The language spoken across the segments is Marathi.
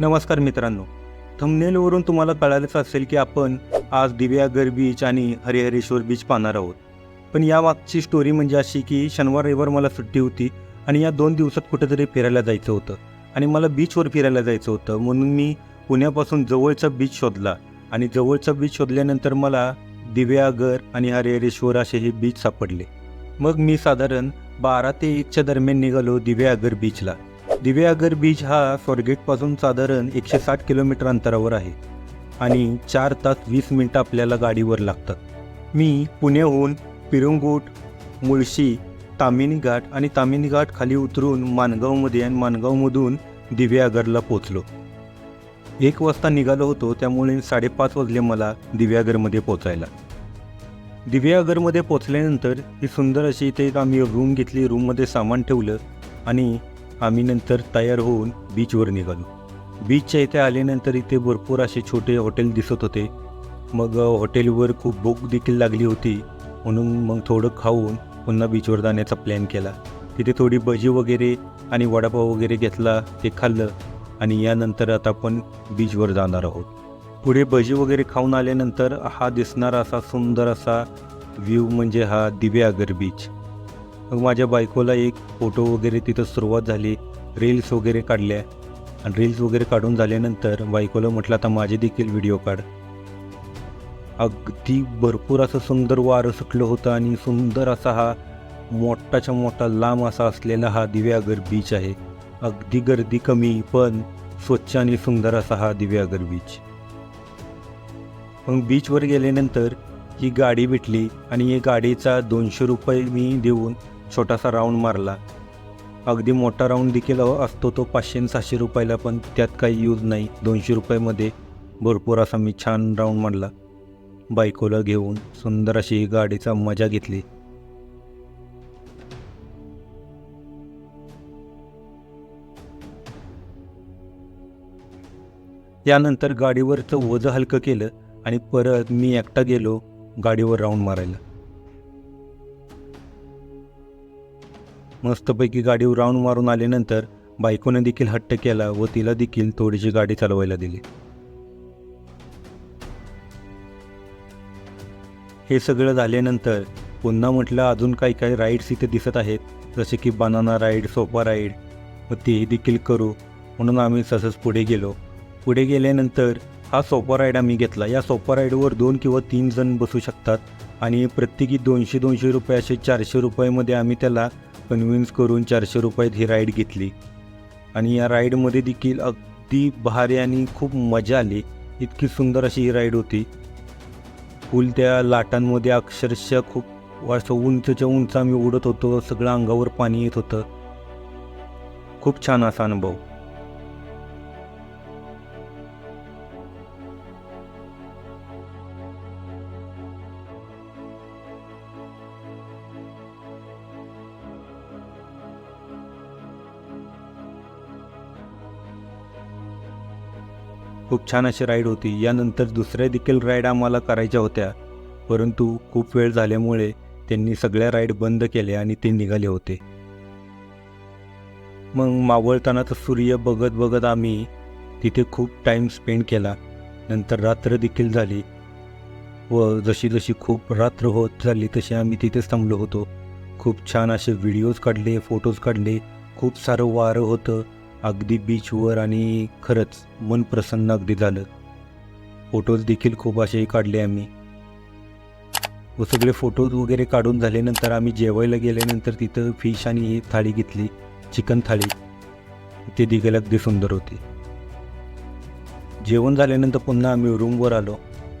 नमस्कार मित्रांनो थंबनेलवरून तुम्हाला कळालंच असेल की आपण आज दिव्यागर बीच आणि हरिहरेश्वर बीच पाहणार आहोत. पण यामागची स्टोरी म्हणजे अशी की शनिवार रविवार मला सुट्टी होती आणि या दोन दिवसात कुठेतरी फिरायला जायचं होतं. आणि मला बीचवर फिरायला जायचं होतं. म्हणून मी पुण्यापासून जवळचा बीच शोधला आणि जवळचा बीच शोधल्यानंतर मला दिव्यागर आणि हरिहरेश्वर असे हे बीच सापडले. मग मी साधारण बारा ते एकच्या दरम्यान निघालो दिव्यागर बीचला दिव्यागर बीच हा स्वारगेटपासून साधारण एकशे साठ किलोमीटर अंतरावर आहे आणि चार तास वीस मिनटं आपल्याला गाडीवर लागतात. मी पुण्याहून पिरंगूट मुळशी तामिनी घाट आणि तामिनी घाट खाली उतरून माणगावमध्ये आणि माणगावमधून दिव्यागरला पोचलो एक वाजता निघालो होतो त्यामुळे साडेपाच वाजले मला दिव्यागरमध्ये पोचायला दिव्यागरमध्ये पोचल्यानंतर ही सुंदर अशी इथे आम्ही रूम घेतली रूममध्ये सामान ठेवलं आणि आम्ही नंतर तयार होऊन बीचवर निघालो. बीचच्या इथे आल्यानंतर इथे भरपूर असे छोटे हॉटेल दिसत होते. मग हॉटेलवर खूप भूक देखील लागली होती. म्हणून मग थोडं खाऊन पुन्हा बीचवर जाण्याचा प्लॅन केला. तिथे थोडी भजी वगैरे आणि वडापाव वगैरे घेतला ते खाल्लं आणि यानंतर आता आपण बीचवर जाणार आहोत. पुढे भजी वगैरे खाऊन आल्यानंतर हा दिसणारा असा सुंदर असा व्ह्यू म्हणजे हा दिव्यागर बीच मग माझ्या बायकोला एक फोटो वगैरे तिथं सुरुवात झाली रील्स वगैरे काढल्या. आणि रील्स वगैरे काढून झाल्यानंतर बायकोला म्हटलं आता माझे देखील व्हिडिओ काढ. अगदी भरपूर असं सुंदर वारं सुटलं होतं आणि सुंदर असा हा मोठाच्या मोठा लांब असा असलेला हा दिव्यागर बीच आहे. अगदी गर्दी कमी पण स्वच्छ आणि सुंदर असा हा दिव्यागर बीच मग बीचवर गेल्यानंतर ही गाडी भेटली आणि ही गाडीचा दोनशे रुपये मी देऊन छोटासा राऊंड मारला. अगदी मोठा राऊंड देखील असतो तो पाचशे आणि सहाशे रुपयाला पण त्यात काही यूज नाही. दोनशे रुपयामध्ये भरपूर असा मी छान राऊंड मारला. बायकोला घेऊन सुंदर अशी गाडीचा मजा घेतली. यानंतर गाडीवरचं वजं हलकं केलं आणि परत मी एकटा गेलो गाडीवर राऊंड मारायला. मस्तपैकी गाडीवर राऊंड मारून आल्यानंतर बायकोने देखील हट्ट केला व तिला देखील थोडीशी गाडी चालवायला दिली. हे सगळं झाल्यानंतर पुन्हा म्हटलं अजून काही काही राईड्स इथे दिसत आहेत जसे की बनाना राईड सोफा राईड व तेही देखील करू. म्हणून आम्ही तसंच पुढे गेलो. पुढे गेल्यानंतर हा सोफा राईड आम्ही घेतला. या सोफा राईडवर दोन किंवा तीन जण बसू शकतात आणि प्रत्येकी दोनशे दोनशे रुपये असे चारशे रुपयामध्ये आम्ही त्याला कन्व्हिन्स करून चारशे रुपयात ही राईड घेतली. आणि या राईडमध्ये देखील अगदी भारी आणि खूप मजा आली. इतकी सुंदर अशी ही राईड होती. फुल त्या लाटांमध्ये अक्षरशः खूप असं उंचच्या उंच आम्ही उडत होतो. सगळं अंगावर पाणी येत होतं. खूप छान असा अनुभव. खूप छान अशी राईड होती. यानंतर दुसऱ्या देखील राईड आम्हाला करायच्या होत्या. परंतु खूप वेळ झाल्यामुळे त्यांनी सगळ्या राईड बंद केल्या आणि ते निघाले होते. मग मावळतानाचा सूर्य बघत बघत आम्ही तिथे खूप टाईम स्पेंड केला. नंतर रात्र देखील झाली व जशी जशी खूप रात्र होत झाली तशी आम्ही तिथेच थांबलो होतो. खूप छान असे व्हिडिओज काढले फोटोज काढले. खूप सारं वारं होतं. अगदी बीचवर आणि खरंच मन प्रसन्न अगदी झालं. फोटोज देखील खूप असे काढले आम्ही. व सगळे फोटोज वगैरे काढून झाल्यानंतर आम्ही जेवायला गेल्यानंतर तिथं फिश आणि ही थाळी घेतली चिकन थाळी. ते देखील अगदी सुंदर होते. जेवण झाल्यानंतर पुन्हा आम्ही रूमवर आलो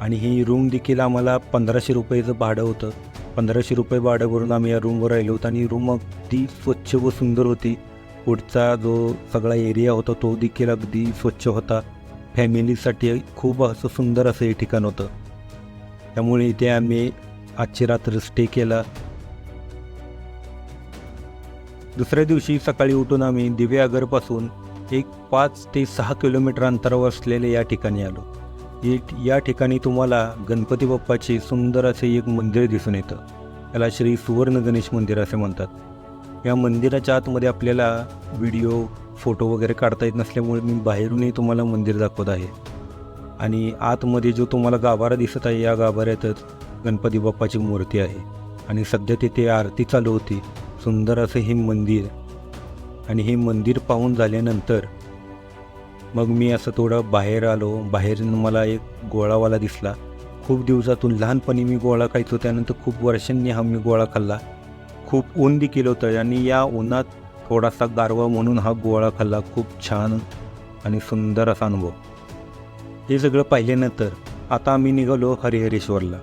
आणि ही रूम देखील आम्हाला पंधराशे रुपयाचं भाडं होतं. पंधराशे रुपये भाडं भरून आम्ही या रूमवर राहिलो होतो आणि रूम अगदी स्वच्छ व सुंदर होती. पुढचा जो सगळा एरिया होता तो देखील अगदी स्वच्छ होता. फॅमिलीसाठी खूप असं सुंदर असं हे ठिकाण होतं. त्यामुळे इथे आम्ही आजची रात्र स्टे केला. दुसऱ्या दिवशी सकाळी उठून आम्ही दिव्यागरपासून एक पाच ते सहा किलोमीटर अंतरावर असलेले या ठिकाणी आलो. या ठिकाणी तुम्हाला गणपती बाप्पाचे सुंदर असे एक मंदिर दिसून येतं. त्याला श्री सुवर्ण गणेश मंदिर असे म्हणतात. या मंदिराच्या आतमध्ये आपल्याला व्हिडिओ फोटो वगैरे काढता येत नसल्यामुळे मी बाहेरूनही तुम्हाला मंदिर दाखवत आहे. आणि आतमध्ये जो तुम्हाला गाभारा दिसत आहे या गाभाऱ्यातच गणपती बाप्पाची मूर्ती आहे. आणि सध्या तिथे आरती चालू होती. सुंदर असं हे मंदिर. आणि हे मंदिर पाहून झाल्यानंतर मग मी असं थोडं बाहेर आलो. बाहेर मला एक गोळावाला दिसला. खूप दिवसातून लहानपणी मी गोळा खायचो. त्यानंतर खूप वर्षांनी हा मी गोळा खाल्ला. खूप ऊन देखील होतं. आणि या उन्हात थोडासा गारवा म्हणून हा गोळा खाल्ला. खूप छान आणि सुंदर असा अनुभव. हे सगळं पाहिल्यानंतर आता आम्ही निघालो हरिहरेश्वरला.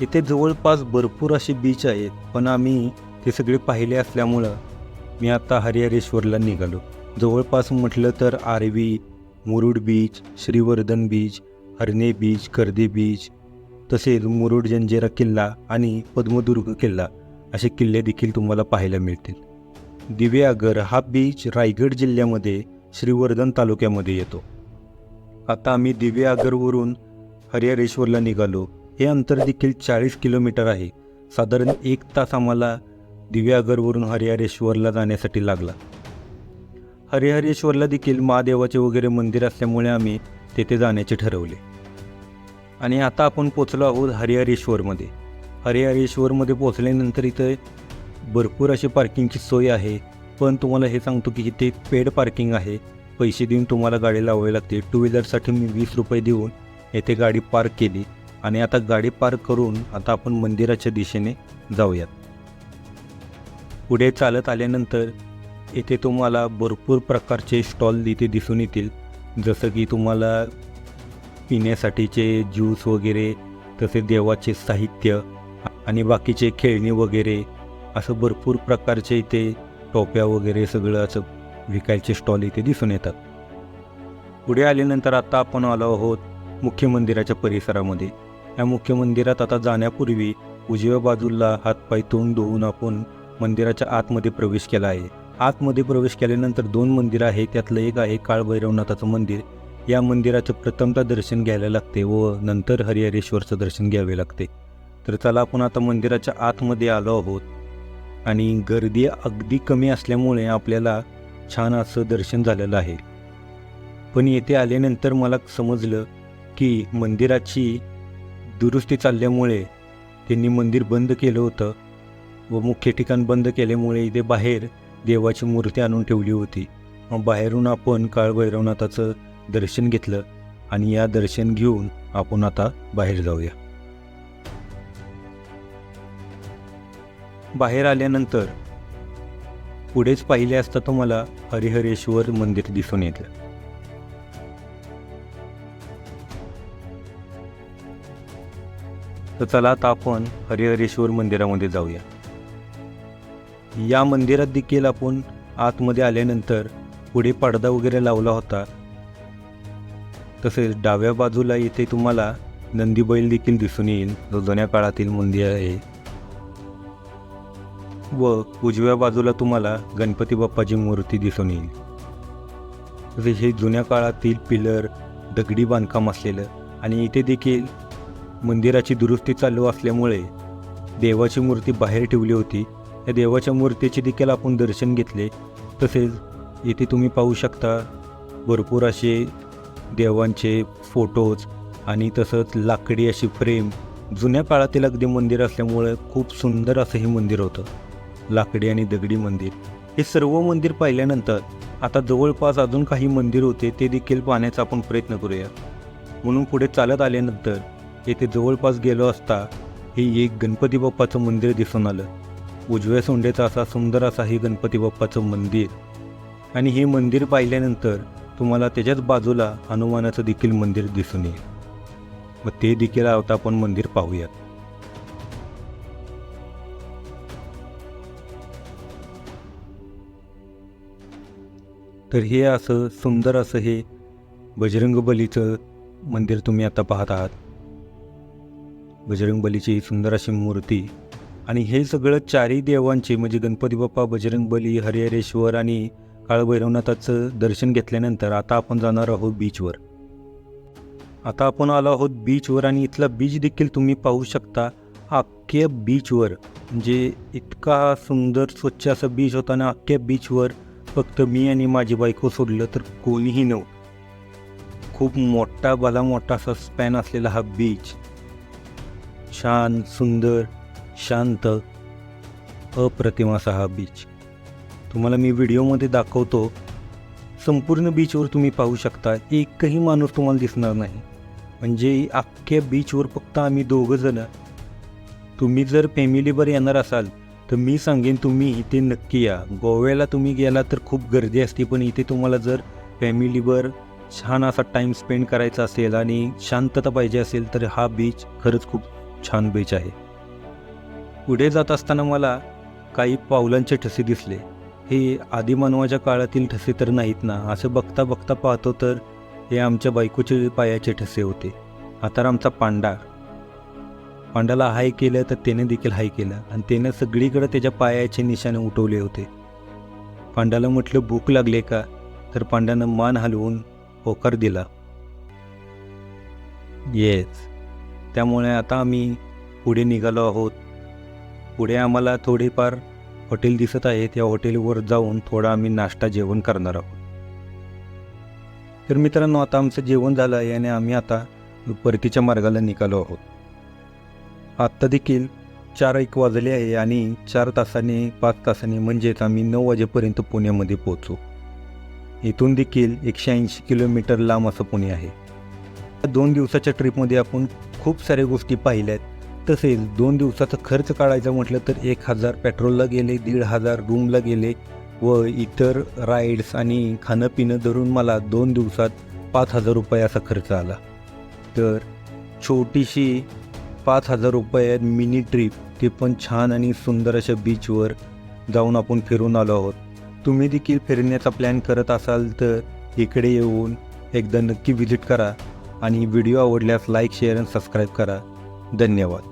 इथे जवळपास भरपूर असे बीच आहेत पण आम्ही ते सगळे पाहिले असल्यामुळं मी आता हरिहरेश्वरला निघालो. जवळपास म्हटलं तर Aravi Murud beach Shrivardhan beach Harne beach Karde beach तसेच मुरुड जंजिरा किल्ला आणि पद्मदुर्ग किल्ला. असे किल्ले देखील तुम्हाला पाहायला मिळतील. दिव्यागर हा बीच रायगड जिल्ह्यामध्ये श्रीवर्धन तालुक्यामध्ये येतो. आता आम्ही दिव्यागरवरून हरिहरेश्वरला निघालो. हे अंतर देखील चाळीस किलोमीटर आहे. साधारण एक तास आम्हाला दिव्यागरवरून हरिहरेश्वरला जाण्यासाठी लागला. हरिहरेश्वरला देखील महादेवाचे वगैरे मंदिर असल्यामुळे आम्ही तेथे जाण्याचे ठरवले. आणि आता आपण पोचलो आहोत हरिहरेश्वरमध्ये. हरिहरेश्वरमध्ये पोचल्यानंतर इथं भरपूर अशी पार्किंगची सोय आहे. पण तुम्हाला हे सांगतो की इथे पेड पार्किंग आहे. पैसे देऊन तुम्हाला गाडी लावावी लागते. टू व्हीलरसाठी मी वीस रुपये देऊन येथे गाडी पार्क केली. आणि आता गाडी पार्क करून आता आपण मंदिराच्या दिशेने जाऊयात. पुढे चालत आल्यानंतर येथे तुम्हाला भरपूर प्रकारचे स्टॉल इथे दिसून येतील. जसं की तुम्हाला पिण्यासाठीचे ज्यूस वगैरे तसे देवाचे साहित्य आणि बाकीचे खेळणी वगैरे असं भरपूर प्रकारचे इथे टोप्या वगैरे सगळं असं विकायचे स्टॉल इथे दिसून येतात. पुढे आल्यानंतर आता आपण आलो आहोत मुख्य मंदिराच्या परिसरामध्ये. या मुख्य मंदिरात आता जाण्यापूर्वी उजव्या बाजूला हातपाय तोंड धुवून आपण मंदिराच्या आतमध्ये प्रवेश केला आहे. आतमध्ये प्रवेश केल्यानंतर दोन मंदिरं आहे त्यातलं एक आहे काळभैरवनाथाचं मंदिर. या मंदिराचं प्रथमतः दर्शन घ्यायला लागते व नंतर हरिहरेश्वरचं दर्शन घ्यावे लागते. तर चला आपण आता मंदिराच्या आतमध्ये आलो आहोत. आणि गर्दी अगदी कमी असल्यामुळे आपल्याला छान असं दर्शन झालेलं आहे. पण येथे आल्यानंतर मला समजलं की मंदिराची दुरुस्ती चालल्यामुळे त्यांनी मंदिर बंद केलं होतं व मुख्य ठिकाण बंद केल्यामुळे इथे बाहेर देवाची मूर्ती आणून ठेवली होती. मग बाहेरून आपण काळभैरवनाथाचं दर्शन घेतलं आणि या दर्शन घेऊन आपण आता बाहेर जाऊया. बाहेर आल्यानंतर पुढेच पाहिले असता तुम्हाला हरिहरेश्वर मंदिर दिसून येतं. तर चला आता आपण हरिहरेश्वर मंदिरामध्ये जाऊया. या मंदिरात देखील आपण आतमध्ये आल्यानंतर पुढे पडदा वगैरे लावला होता. तसेच डाव्या बाजूला इथे तुम्हाला नंदीबैल देखील दिसून येईल. जो जुन्या काळातील मंदिर आहे. व उजव्या बाजूला तुम्हाला गणपती बाप्पाची मूर्ती दिसून येईल. तसेच हे जुन्या काळातील पिलर दगडी बांधकाम असलेलं आणि इथे देखील मंदिराची दुरुस्ती चालू असल्यामुळे देवाची मूर्ती बाहेर ठेवली होती. या देवाच्या मूर्तीचे देखील आपण दर्शन घेतले. तसेच इथे तुम्ही पाहू शकता भरपूर असे देवांचे फोटोज आणि तसंच लाकडी अशी फ्रेम. जुन्या काळातील अगदी मंदिर असल्यामुळे खूप सुंदर असं हे मंदिर होतं. लाकडी आणि दगडी मंदिर. हे सर्व मंदिर पाहिल्यानंतर आता जवळपास अजून काही मंदिर होते ते देखील पाहण्याचा आपण प्रयत्न करूया. म्हणून पुढे चालत आल्यानंतर येथे जवळपास गेलो असता हे एक गणपती बाप्पाचं मंदिर दिसून आलं. उजव्या सोंडेचा असा सुंदर असा हे गणपती बाप्पाचं मंदिर. आणि हे मंदिर पाहिल्यानंतर तुम्हाला त्याच्याच बाजूला हनुमानाचं देखील मंदिर दिसून येईल. मग ते देखील आता आपण मंदिर पाहूयात. तर हे असं सुंदर असं हे बजरंग बलीचं मंदिर तुम्ही आता पाहत आहात. बजरंग बलीची सुंदर अशी मूर्ती आणि हे सगळं चारही देवांचे म्हणजे गणपती बाप्पा बजरंग बली हरिहरेश्वर आणि काळभैरवनाथाचं दर्शन घेतल्यानंतर आता आपण जाणार आहोत बीचवर. आता आपण आलो आहोत बीचवर आणि इथला बीच देखील तुम्ही पाहू शकता. अख्ख्या बीचवर म्हणजे इतका सुंदर स्वच्छ असं बीच होता आणि अख्ख्या बीचवर फक्त मी आणि माझी बायको सोडलं तर कोणीही नव्हतं खूप मोठा भला मोठा असा स्पॅन असलेला हा बीच छान सुंदर शांत अप्रतिम असा हा बीच तुम्हाला मी व्हिडिओमध्ये दाखवतो संपूर्ण बीचवर तुम्ही पाहू शकता एकही माणूस तुम्हाला दिसणार नाही. म्हणजे अख्ख्या बीचवर फक्त आम्ही दोघंजणं तुम्ही जर फॅमिलीवर येणार असाल तर मी सांगेन तुम्ही इथे नक्की या. गोव्याला तुम्ही गेला तर खूप गर्दी असते पण इथे तुम्हाला जर फॅमिलीवर छान असा टाईम स्पेंड करायचा असेल आणि शांतता पाहिजे असेल तर हा बीच खरंच खूप छान बीच आहे. पुढे जात असताना मला काही पावलांचे ठसे दिसले. हे आदिमानवाच्या काळातील ठसे तर नाहीत ना. असं बघता बघता पाहतो तर हे आमच्या बायकोचे पायाचे ठसे होते. आता आमचा पांडा पांडाला हाय केलं तर त्याने देखील हाय केलं. आणि त्यानं सगळीकडे त्याच्या पायाचे निशाणे उठवले होते. पांडाला म्हटलं भूक लागले का? तर पांड्यानं मान हलवून होकार दिला. येस. त्यामुळे आता आम्ही पुढे निघालो आहोत. पुढे आम्हाला थोडेफार हॉटेल दिसत आहेत. या हॉटेलवर जाऊन थोडा आम्ही नाश्ता जेवण करणार आहोत. तर मित्रांनो आता आमचं जेवण झालं आहे आणि आम्ही आता परतीच्या मार्गाला निघालो आहोत. आत्ता देखील चार एक वाजले आहे आणि चार तासाने पाच तासाने म्हणजेच आम्ही नऊ वाजेपर्यंत पुण्यामध्ये पोहोचू. इथून देखील एकशे ऐंशी किलोमीटर लांब असं पुणे आहे. दोन दिवसाच्या ट्रिपमध्ये आपण खूप साऱ्या गोष्टी पाहिल्या आहेत तसेच दोन दिवसाचा खर्च काढायचा म्हटलं तर एक हजार पेट्रोलला गेले दीड हजार रूमला गेले व इतर राईड्स आणि खाणं पिणं धरून मला दोन दिवसात पाच हजार रुपये असा खर्च आला. तर छोटीशी पाच हजार रुपये मिनी ट्रिप ते पण छान आणि सुंदर अशा बीचवर जाऊन आपण फिरून आलो आहोत. तुम्ही देखील फिरण्याचा प्लॅन करत असाल तर इकडे येऊन एकदा नक्की व्हिजिट करा आणि व्हिडिओ आवडल्यास लाईक शेअर आणि सबस्क्राईब करा. धन्यवाद.